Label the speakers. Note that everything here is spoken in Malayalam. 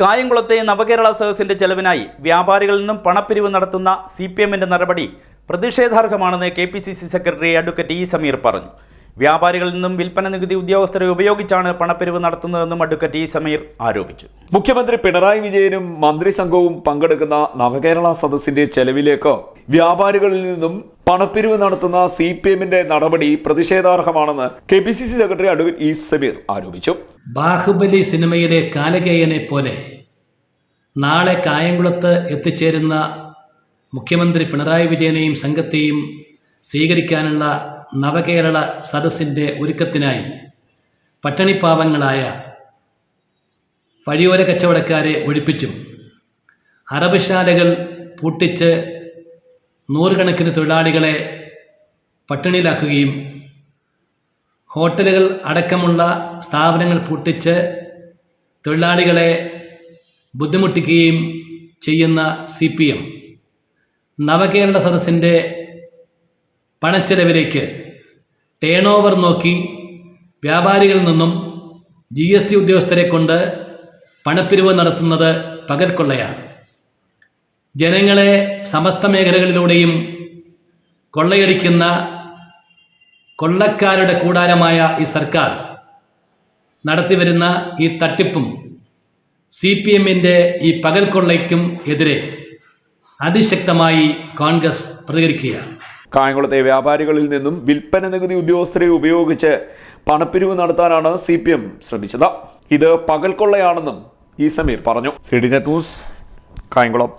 Speaker 1: കായംകുളത്തെ നവകേരള സദസ്സിന്റെ ചെലവിനായി വ്യാപാരികളിൽ നിന്നും പണപ്പിരിവ് നടത്തുന്ന സി പി എമ്മിന്റെ നടപടി പ്രതിഷേധാർഹമാണെന്ന് K P C C secretary advocate E Sameer പറഞ്ഞു. വ്യാപാരികളിൽ നിന്നും വിൽപ്പന നികുതി ഉദ്യോഗസ്ഥരെ ഉപയോഗിച്ചാണ് പണപ്പിരിവ് നടത്തുന്നതെന്നും അഡ്വക്കറ്റ് ഇ. സമീർ ആരോപിച്ചു.
Speaker 2: മുഖ്യമന്ത്രി പിണറായി വിജയനും മന്ത്രിസംഘവും പങ്കെടുക്കുന്ന നവകേരള സദസ്സിന്റെ ചെലവിലേക്ക് വ്യാപാരികളിൽ നിന്നും പണപ്പിരിവ് നടത്തുന്ന സി പി എമ്മിന്റെ നടപടി പ്രതിഷേധാർഹമാണെന്ന് K P C C secretary advocate E. Sameer ആരോപിച്ചു.
Speaker 3: ബാഹുബലി സിനിമയിലെ കാലകേയനെ പോലെ നാളെ കായംകുളത്ത് എത്തിച്ചേരുന്ന മുഖ്യമന്ത്രി പിണറായി വിജയനെയും സംഘത്തെയും സ്വീകരിക്കാനുള്ള നവകേരള സദസ്സിന്റെ ഒരുക്കത്തിനായി പട്ടണിപ്പാവങ്ങളായ വഴിയോര കച്ചവടക്കാരെ ഒഴിപ്പിച്ചും. അറബിശാലകൾ പൂട്ടിച്ച് നൂറുകണക്കിന് തൊഴിലാളികളെ പട്ടിണിയിലാക്കുകയും ഹോട്ടലുകൾ അടക്കമുള്ള സ്ഥാപനങ്ങൾ പൂട്ടിച്ച് തൊഴിലാളികളെ ബുദ്ധിമുട്ടിക്കുകയും ചെയ്യുന്ന സി പി എം. നവകേരള സദസ്സിന്റെ പണച്ചെലവിലേക്ക് ടേൺ ഓവർ നോക്കി വ്യാപാരികളിൽ നിന്നും ജി എസ് ടി ഉദ്യോഗസ്ഥരെ കൊണ്ട് പണപ്പിരിവ് നടത്തുന്നത് പകൽക്കൊള്ളയാണ്. ജനങ്ങളെ സമസ്ത മേഖലകളിലൂടെയും കൊള്ളയടിക്കുന്ന കൊള്ളക്കാരുടെ കൂടാരമായ ഈ സർക്കാർ നടത്തിവരുന്ന ഈ തട്ടിപ്പും സി പി എമ്മിന്റെ ഈ പകൽക്കൊള്ളയ്ക്കും എതിരെ അതിശക്തമായി കോൺഗ്രസ് പ്രതികരിക്കുകയാണ്.
Speaker 2: കായംകുളത്തെ വ്യാപാരികളിൽ നിന്നും വിൽപ്പന നികുതി ഉദ്യോഗസ്ഥരെ ഉപയോഗിച്ച് പണപ്പിരിവ് നടത്താനാണ് സി പി എം ശ്രമിച്ചത്. ഇത് പകൽക്കൊള്ളയാണെന്നും ഇ സമീർ പറഞ്ഞു. C D net news Kayamkulam.